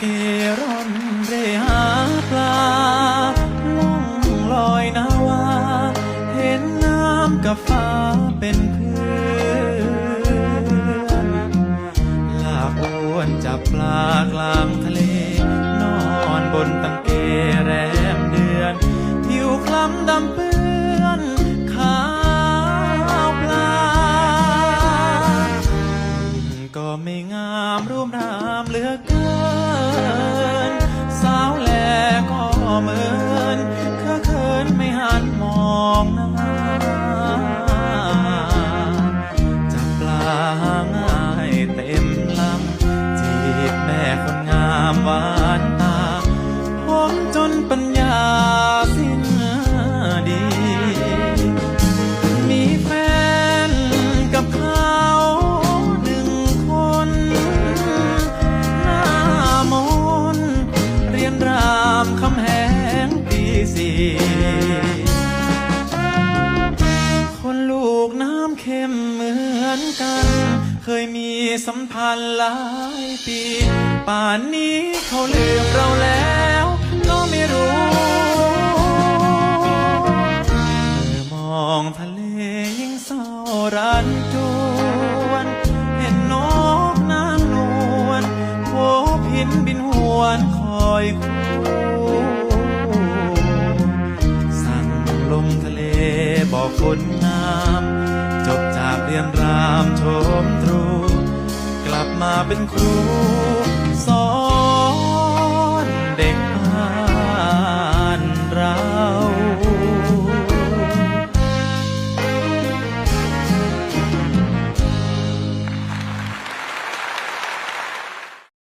เกร่อนเรหาปลาล่องลอยนาวา เห็นน้ำกับฟ้าเป็นเพื่อนลากอวนจับปลากลางทะเล นอนบนตังเกแรมเดือน ผิวคล้ำดำเปื้อนขาวปลา ก็ไม่งามรูมรามเหลือามหวานตาผมจนปัญญาสิ้นดี มีแฟนกับเขาหนึ่งคน หน้ามนต์เรียนรามคำแหงปีสี่ เคยมีสัมพันธ์หลายปี ป่านนี้เขาลืมเราแล้ว ก็ไม่รู้เมื่อมองทะเลยิ่งเศร้ารันจวน เห็นนกนางนวลโผพินบินหวนคอยคู่สั่งลงทะเลบอกคนงาม จบจากเรียนรามชมตร กลับมาเป็นครู